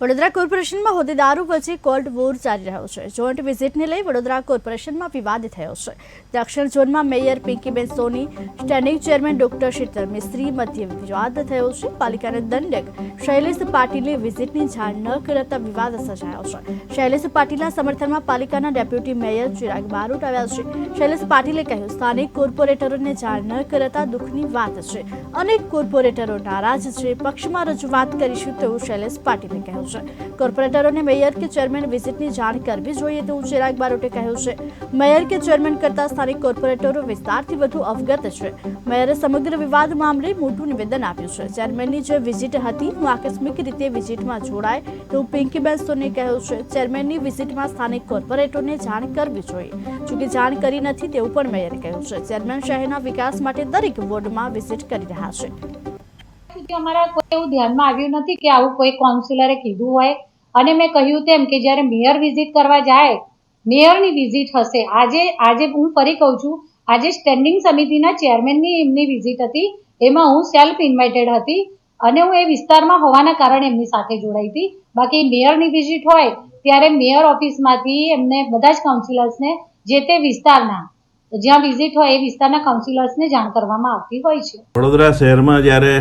વડોદરા કોર્પોરેશનમાં હોદ્દેદારો વચ્ચે cold war ચાલી રહ્યો છે. જોઈન્ટ વિઝિટને લઈ વડોદરા કોર્પોરેશનમાં વિવાદ થયો છે. દક્ષિણ ઝોનમાં mayor Pinkiben Soni, standing chairman doctor Shital Mistry મધ્ય વિવાદ થયો છે. પાલિકાના દંડક શૈલેષ પાટીલે વિઝિટની જાણ ન કરતા વિવાદ સર્જાયો છે. શૈલેષ પાટીલના સમર્થનમાં પાલિકાના ડેપ્યુટી મેયર ચિરાગ બારોટ આવ્યા છે. શૈલેષ પાટીલે કહ્યું, સ્થાનિક કોર્પોરેટરોને જાણ ન કરતા દુઃખની વાત છે. અનેક કોર્પોરેટરો નારાજ છે. પક્ષમાં રજૂઆત કરીશું, તેવું શૈલેષ પાટીલે કહ્યું છે. કોર્પોરેટરોને મેયર કે ચેરમેન વિઝિટની જાણ કરવી જોઈએ તેવું ચિરાગ બારોટે કહ્યું છે. મેયર કે ચેરમેન કરતા સ્થાનિક કોર્પોરેટરો વિસ્તારથી વધુ અવગત છે. મેયરે સમગ્ર વિવાદ મામલે મોટું નિવેદન આપ્યું છે. ચેરમેનની જે વિઝિટ હતી, હું આકસ્મિક રીતે વિઝિટમાં જોડાય તેવું પિંકીબેન સોને કહ્યું છે. ચેરમેનની વિઝિટમાં સ્થાનિક કોર્પોરેટરોને જાણ કરવી જોઈએ. જોકે જાણ કરી નથી તેવું પણ મેયરે કહ્યું છે. ચેરમેન શહેરના વિકાસ માટે દરેક વોર્ડમાં વિઝિટ કરી રહ્યા છે. અમારા કોઈ એવું ધ્યાનમાં આવ્યું નથી કે આવું કોઈ કાઉન્સિલરે કીધું હોય. અને મેં કહ્યું તેમ કે જ્યારે મેયર વિઝિટ કરવા જાય મેયરની વિઝિટ હશે. આજે આજે હું ફરી કહું છું, આજે સ્ટેન્ડિંગ સમિતિના ચેરમેનની એમની વિઝિટ હતી. એમાં હું સેલ્ફ ઇન્વાઇટેડ હતી અને હું એ વિસ્તારમાં હોવાના કારણે એમની સાથે જોડાઈ હતી. બાકી મેયરની વિઝિટ હોય, ત્યારે મેયર ઓફિસમાંથી એમને બધા જ કાઉન્સિલર્સને જે તે વિસ્તારના, જ્યાં વિઝિટ હોય એ વિસ્તારના કાઉન્સિલર્સને જાણ કરવામાં આવતી હોય છે. વડોદરા શહેરમાં જ્યારે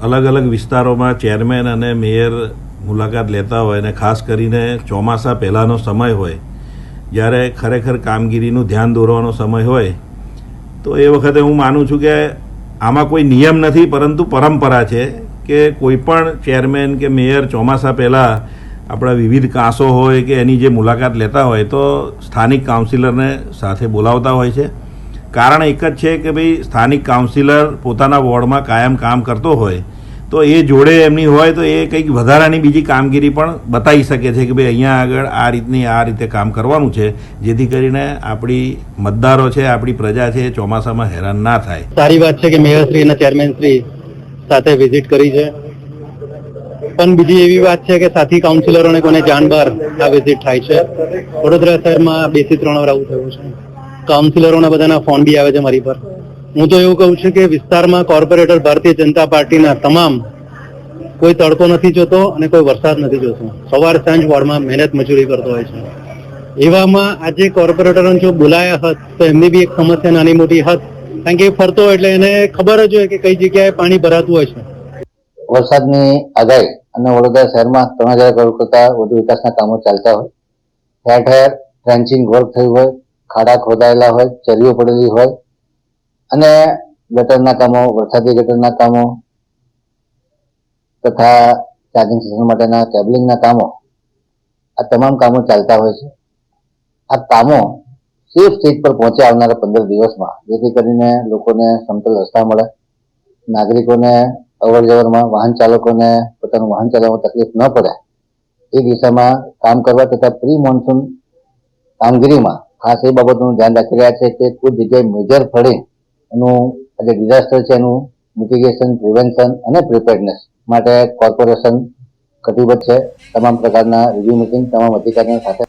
અલગ અલગ વિસ્તારોમાં ચેરમેન અને મેયર મુલાકાત લેતા હોય અને ખાસ કરીને ચોમાસા પહેલાંનો સમય હોય, જ્યારે ખરેખર કામગીરીનું ધ્યાન દોરવાનો સમય હોય, તો એ વખતે હું માનું છું કે આમાં કોઈ નિયમ નથી, પરંતુ પરંપરા છે કે કોઈ પણ ચેરમેન કે મેયર ચોમાસા પહેલાં આપણા વિવિધ કાંસો હોય કે એની જે મુલાકાત લેતા હોય, તો સ્થાનિક કાઉન્સિલરને સાથે બોલાવતા હોય છે. કારણ એક જ છે કે ભાઈ સ્થાનિક કાઉન્સિલર પોતાના વોર્ડમાં કાયમ કામ કરતો હોય, તો એ જોડે એમની હોય તો એ કંઈક વધારાની બીજી કામગીરી પણ બતાવી શકે છે કે ભાઈ અહીંયા આગળ આ રીતની આ રીતે કામ કરવાનું છે, જેથી કરીને આપણી મતદારો છે, આપણી પ્રજા છે એ ચોમાસામાં હેરાન ના થાય. સારી વાત છે કે મેયરશ્રી અને ચેરમેનશ્રી સાથે વિઝિટ કરી છે. પણ બીજી એવી વાત છે કે સાથી કાઉન્સિલરોને કોને જાણ બહાર આ વિઝિટ થાય છે. વડોદરા શહેરમાં બેથી ત્રણ વાર આવું થયું છે. કાઉન્સિલરોના બધાના ફોન બી આવે છે મારી પર. હું તો એવું કહું છું કે વિસ્તારમાં કોર્પોરેટર ભારતીય જનતા પાર્ટીના તમામ કોઈ તડકો નથી જોતો અને કોઈ વરસાદ નથી જોતો. સવાર સાંજ વોર્ડમાં મહેનત મજૂરી કરતો હોય છે. એવામાં આજે કોર્પોરેટરો જો બોલાયા હોત, તો એમની બી એક સમસ્યા નાની મોટી હત. કારણ કે એ ફરતો હોય એટલે એને ખબર જ હોય કે કઈ જગ્યાએ પાણી ભરાતું હોય છે. વરસાદની આગાહી અને વડોદરા શહેરમાં ત્રણ હજાર કરોડ કરતા વધુ વિકાસના કામો ચાલતા હોય. ઠેર ઠેર ટ્રેન્ચિંગ વર્ક થયું હોય ખાડા ખોદાયેલા હોય, ચરીઓ પડેલી હોય અને ગટરના કામો, વરસાદી ગટરના કામો તથા ચાર્જિંગ સ્ટેશન માટેના કેબલિંગના કામો, આ તમામ કામો ચાલતા હોય છે. આ કામો સેફ સ્ટેજ પર પહોંચે આવનારા પંદર દિવસમાં, જેથી કરીને લોકોને સમતલ રસ્તા મળે, નાગરિકોને અવર જવરમાં વાહન ચાલકોને પોતાનું વાહન ચલાવવામાં તકલીફ ન પડે. એ દિશામાં કામ કરવા તથા પ્રી મોન્સૂન કામગીરીમાં ખાસ એ બાબતનું ધ્યાન રાખી રહ્યા છે કે કોઈ જગ્યાએ મેજર ફ્લડિંગ એનું જે ડિઝાસ્ટર છે એનું મિટિગેશન પ્રિવેન્શન અને પ્રિપેરનેસ માટે કોર્પોરેશન કટિબદ્ધ છે. તમામ પ્રકારના રિવ્યુ મિટિંગ તમામ અધિકારીઓ સાથે